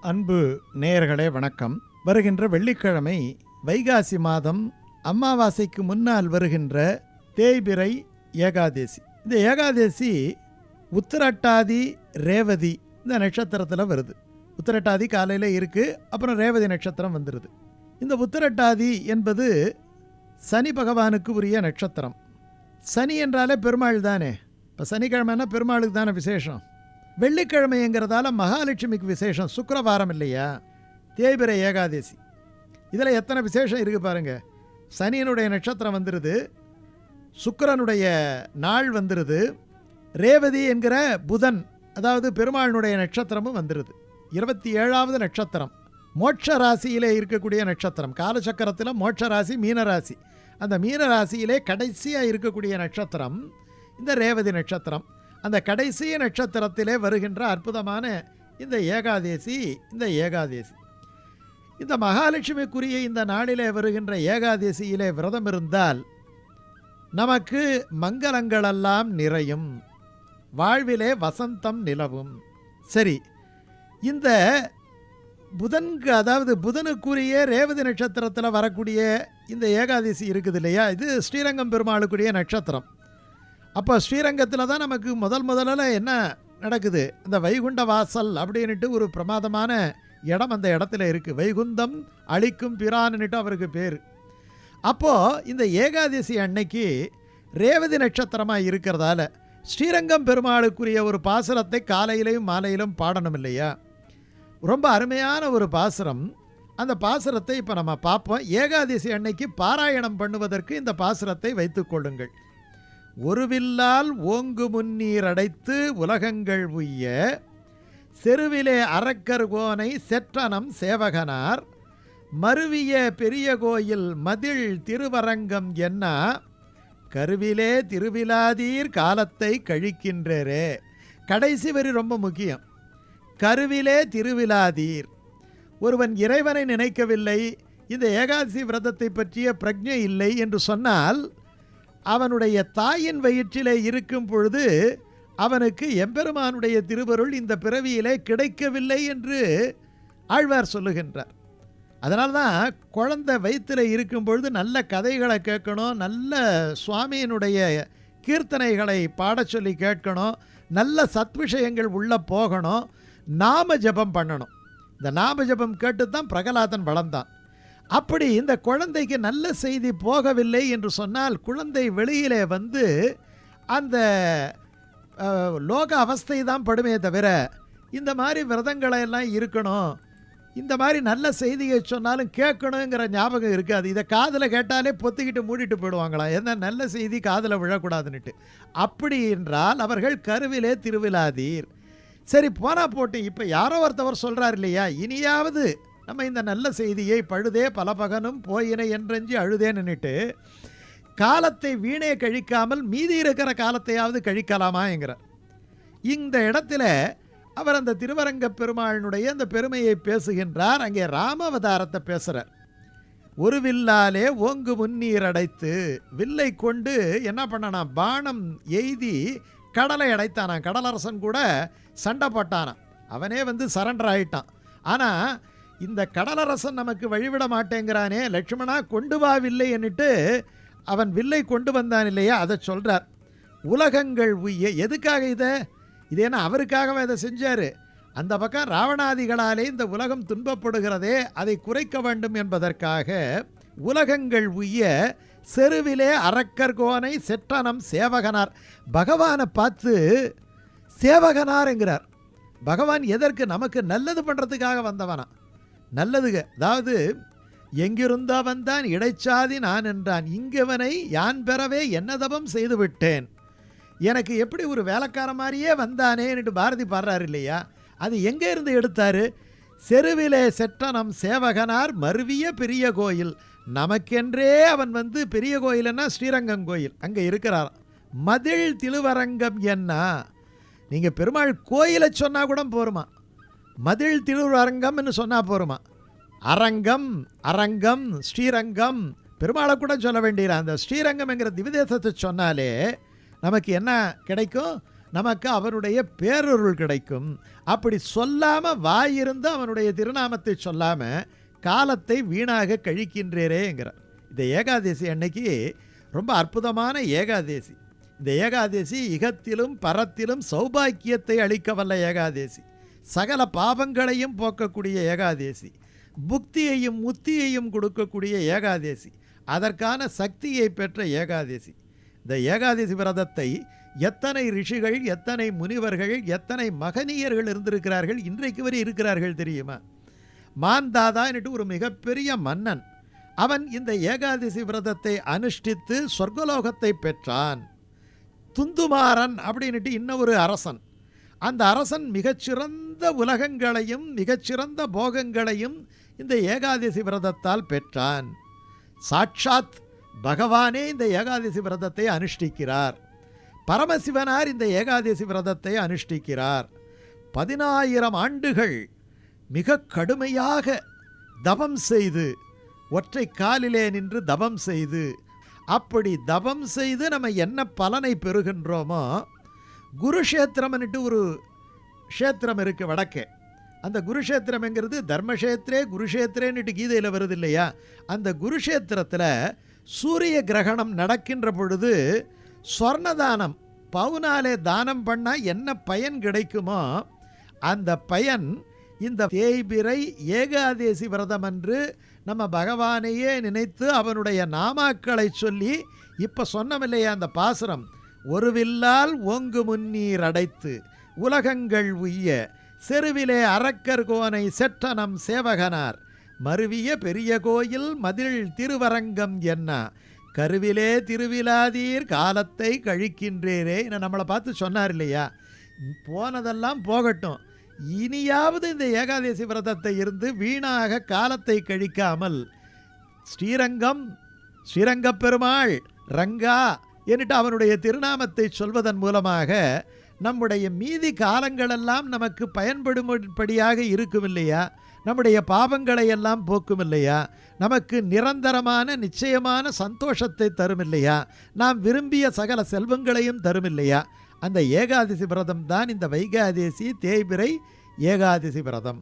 அன்பு நேயர்களே வணக்கம். வருகின்ற வெள்ளிக்கிழமை வைகாசி மாதம் அமாவாசைக்கு முன்னால் வருகின்ற தேய்பிறை ஏகாதேசி. இந்த ஏகாதேசி உத்திரட்டாதி ரேவதி இந்த நட்சத்திரத்தில் வருது. உத்திரட்டாதி காலையில் இருக்குது அப்புறம் ரேவதி நட்சத்திரம் வந்துடுது இந்த உத்திரட்டாதி என்பது சனி பகவானுக்கு உரிய நட்சத்திரம். சனி என்றாலே பெருமாள் தானே. இப்போ சனிக்கிழமைனா பெருமாளுக்கு தானே விசேஷம். வெள்ளிக்கிழமைங்கிறதால மகாலட்சுமிக்கு விசேஷம். சுக்கரவாரம் இல்லையா? தேய்பிரை ஏகாதேசி. இதில் எத்தனை விசேஷம் இருக்குது பாருங்க. சனியனுடைய நட்சத்திரம் வந்துடுது சுக்கரனுடைய நாள் வந்துடுது ரேவதி என்கிற புதன் அதாவது பெருமாளினுடைய நட்சத்திரமும் வந்துடுது இருபத்தி ஏழாவது நட்சத்திரம். மோட்ச ராசியிலே இருக்கக்கூடிய நட்சத்திரம். காலச்சக்கரத்தில் மோட்ச ராசி மீனராசி. அந்த மீனராசியிலே கடைசியாக இருக்கக்கூடிய நட்சத்திரம் இந்த ரேவதி நட்சத்திரம். அந்த கடைசி நட்சத்திரத்திலே வருகின்ற அற்புதமான இந்த ஏகாதேசி இந்த ஏகாதேசி. இந்த மகாலட்சுமிக்குரிய இந்த நாளிலே வருகின்ற ஏகாதேசியிலே விரதம் இருந்தால் நமக்கு மங்களங்களெல்லாம் நிறையும். வாழ்விலே வசந்தம் நிலவும். சரி இந்த புதன்கு அதாவது புதனுக்குரிய ரேவதி நட்சத்திரத்தில் வரக்கூடிய இந்த ஏகாதசி இருக்குது இல்லையா? இது ஸ்ரீரங்கம் பெருமாளுக்குரிய நட்சத்திரம். அப்போ ஸ்ரீரங்கத்தில் தான் நமக்கு முதல் முதல்ல என்ன நடக்குது? இந்த வைகுண்ட வாசல் அப்படின்ட்டு ஒரு பிரமாதமான இடம் அந்த இடத்துல இருக்குது வைகுந்தம் அழிக்கும் பிரான்னுட்டு அவருக்கு பேர். அப்போது இந்த ஏகாதசி அன்னைக்கு ரேவதி நட்சத்திரமாக இருக்கிறதால ஸ்ரீரங்கம் பெருமாளுக்குரிய ஒரு பாசுரத்தை காலையிலையும் மாலையிலும் பாடணும் இல்லையா? ரொம்ப அருமையான ஒரு பாசுரம். அந்த பாசுரத்தை இப்போ நம்ம பார்ப்போம். ஏகாதசி அன்னைக்கு பாராயணம் பண்ணுவதற்கு இந்த பாசுரத்தை வைத்துக்கொள்ளுங்கள் ஒருவில்லால் ஓங்கு முன்னீர் அடைத்து உலகங்கள் உய்ய செருவிலே அரக்கர் கோனை செற்றனம் சேவகனார் மருவிய பெரிய கோயில் மதில் திருவரங்கம் என்ன கருவிலே திருவிழாதீர் காலத்தை கழிக்கின்றரே. கடைசி வரி ரொம்ப முக்கியம். கருவிலே திருவிழாதீர். ஒருவன் இறைவனை நினைக்கவில்லை இந்த ஏகாதசி விரதத்தை பற்றிய பிரஜை இல்லை என்று சொன்னால் அவனுடைய தாயின் வயிற்றிலே இருக்கும் பொழுது அவனுக்கு எம்பெருமானுடைய திருவருள் இந்த பிறவியிலே கிடைக்கவில்லை என்று ஆழ்வார் சொல்லுகின்றார். அதனால் தான் குழந்தை வயிற்றில் இருக்கும் பொழுது நல்ல கதைகளை கேட்கணும் நல்ல சுவாமியினுடைய கீர்த்தனைகளை பாட சொல்லி கேட்கணும் நல்ல சத் விஷயங்கள் உள்ளே போகணும் நாம ஜபம் பண்ணணும். இந்த நாம ஜபம் கேட்டு தான் பிரகலாதன் வளர்ந்தான். அப்படி இந்த குழந்தைக்கு நல்ல செய்தி போகவில்லை என்று சொன்னால் குழந்தை வெளியிலே வந்து அந்த லோக அவஸ்தை தான் படுமே தவிர இந்த மாதிரி விரதங்களை எல்லாம் இருக்கணும் இந்த மாதிரி நல்ல செய்தியை சொன்னாலும் கேட்கணுங்கிற ஞாபகம் இருக்காது. இதை காதில் கேட்டாலே பொத்திக்கிட்டு மூடிட்டு போயிடுவாங்களாம் என்ன நல்ல செய்தி காதில் விழக்கூடாதுன்னுட்டு. அப்படி என்றால் அவர்கள் கருவிலே திருவிழாதீர். சரி போனால் போட்டு இப்போ யாரோ ஒருத்தவர் சொல்கிறார் இல்லையா? இனியாவது நம்ம இந்த நல்ல செய்தியை பழுதே பலபகனும் போயினை என்றெஞ்சி அழுதேன்னுட்டு காலத்தை வீணே கழிக்காமல் மீதி இருக்கிற காலத்தையாவது கழிக்கலாமா என்கிறார். இந்த இடத்துல அவர் அந்த திருவரங்க பெருமாளினுடைய அந்த பெருமையை பேசுகின்றார். அங்கே ராமவதாரத்தை பேசுகிறார் ஒரு வில்லாலே ஓங்கு முன்னீர் அடைத்து வில்லை கொண்டு என்ன பண்ணனா பானம் எய்தி கடலை அடைத்தானாம். கடலரசன் கூட சண்டை போட்டானாம். அவனே வந்து சரண்டர் ஆயிட்டான். ஆனால் இந்த கடலரசன் நமக்கு வழிவிட மாட்டேங்கிறானே லட்சுமணா கொண்டு வா வில்லை என்னிட்டு அவன் வில்லை கொண்டு வந்தான் இல்லையா? அதை சொல்கிறார் உலகங்கள் உய்ய எதுக்காக இதை? இது என்ன அவருக்காகவே இதை செஞ்சார்? அந்த பக்கம் ராவணாதிகளாலே இந்த உலகம் துன்பப்படுகிறதே அதை குறைக்க வேண்டும் என்பதற்காக உலகங்கள் உய்ய செருவிலே அரக்கர்கோனை செற்றனம் சேவகனார். பகவானை பார்த்து சேவகனார் என்கிறார் பகவான் எதற்கு நமக்கு நல்லது பண்ணுறதுக்காக வந்தவனா? நல்லதுக. அதாவது எங்கிருந்தவன் வந்தான் இடைச்சாதி நான் என்றான். இங்கவனை யான் பெறவே என்னதபம் செய்து விட்டேன் எனக்கு எப்படி ஒரு வேலைக்கார மாதிரியே வந்தானேன்னுட்டு பாரதி பாடுறாரு இல்லையா? அது எங்கே இருந்து எடுத்தாரு? செருவிலே செட்டனம் சேவகனார் மருவிய பெரிய கோயில். நமக்கென்றே அவன் வந்து பெரிய கோயில்னா ஸ்ரீரங்கம் கோயில். அங்கே இருக்கிறார் மதில் திருவரங்கம் என்ன? நீங்கள் பெருமாள் கோயிலை சொன்னால் கூட போருமா? மதில் திருவரங்கம்னு சொன்னால் போருமா? அரங்கம் அரங்கம் ஸ்ரீரங்கம். பெருமாளை கூட சொல்ல வேண்டியது? அந்த ஸ்ரீரங்கம்ங்கிற திவிதேசத்தை சொன்னாலே நமக்கு என்ன கிடைக்கும்? நமக்கு அவனுடைய பேரொருள் கிடைக்கும். அப்படி சொல்லாமல் வாயிருந்து அவனுடைய திருநாமத்தை சொல்லாமல் காலத்தை வீணாக கழிக்கின்றேரேங்கிறார் இந்த ஏகாதசி அன்னைக்கு ரொம்ப அற்புதமான ஏகாதேசி. இந்த ஏகாதேசி இகத்திலும் பரத்திலும் சௌபாக்கியத்தை அளிக்க வல்ல ஏகாதேசி. சகல பாவங்களையும் போக்கக்கூடிய ஏகாதேசி புக்தியையும் முத்தியையும் கொடுக்கக்கூடிய ஏகாதேசி அதற்கான சக்தியை பெற்ற ஏகாதேசி. இந்த ஏகாதசி விரதத்தை எத்தனை ரிஷிகள் எத்தனை முனிவர்கள் எத்தனை மகனியர்கள் இருந்திருக்கிறார்கள் இன்றைக்கு வரை இருக்கிறார்கள் தெரியுமா? மாந்தாதான்ட்டு ஒரு மிகப்பெரிய மன்னன் அவன் இந்த ஏகாதசி விரதத்தை அனுஷ்டித்து சொர்க்கலோகத்தை பெற்றான். துந்துமாறன் அப்படின்ட்டு இன்னொரு அரசன் அந்த அரசன் மிகச்சிறந்த உலகங்களையும் மிகச்சிறந்த போகங்களையும் இந்த ஏகாதசி விரதத்தால் பெற்றான். சாட்சாத் பகவானே இந்த ஏகாதசி விரதத்தை அனுஷ்டிக்கிறார். பரமசிவனார் இந்த ஏகாதசி விரதத்தை அனுஷ்டிக்கிறார். பதினாயிரம் ஆண்டுகள் மிக கடுமையாக தபம் செய்து ஒற்றை காலிலே நின்று தபம் செய்து அப்படி தபம் செய்து நம்ம என்ன பலனை பெறுகின்றோமோ குருஷேத்திரம்னுட்டு ஒரு க்ஷேத்திரம் இருக்குது வடக்கே. அந்த குருஷேத்திரம்ங்கிறது தர்மக்ஷேத்திரே குருஷேத்திரேன்னுட்டு கீதையில் வருது இல்லையா அந்த குருஷேத்திரத்தில் சூரிய கிரகணம் நடக்கின்ற பொழுது சொர்ணதானம் பவுனாலே தானம் பண்ணால் என்ன பயன் கிடைக்குமோ அந்த பயன் இந்த தேய்பிரை ஏகாதேசி விரதம் அன்று நம்ம பகவானையே நினைத்து அவனுடைய நாமாக்களை சொல்லி இப்போ சொன்னமில்லையா அந்த பாசுரம்? ஒரு வில்லால் ஓங்கு முன்னீர் அடைத்து உலகங்கள் உய்ய செருவிலே அரக்கர் கோனை செற்றனம் சேவகனார். மருவிய பெரிய கோயில் மதில் திருவரங்கம் என்ன? கருவிலே திருவிழாதீர் காலத்தை கழிக்கின்றேரே என நம்மளை பார்த்து சொன்னார் இல்லையா? போனதெல்லாம் போகட்டும். இனியாவது இந்த ஏகாதசி விரதத்தை இருந்து வீணாக காலத்தை கழிக்காமல் ஸ்ரீரங்கம் ஸ்ரீரங்கப் பெருமாள் ரங்கா என்று அவனுடைய திருநாமத்தை சொல்வதன் மூலமாக நம்முடைய மீதி காலங்களெல்லாம் நமக்கு பயன்படும்படியாக இருக்கும் இல்லையா நம்முடைய பாவங்களை எல்லாம் போக்கும் இல்லையா நமக்கு நிரந்தரமான நிச்சயமான சந்தோஷத்தை தரும் இல்லையா நாம் விரும்பிய சகல செல்வங்களையும் தரும் இல்லையா அந்த ஏகாதசி விரதம் தான் இந்த வைகாதேசி தேய்பிரை ஏகாதசி விரதம்.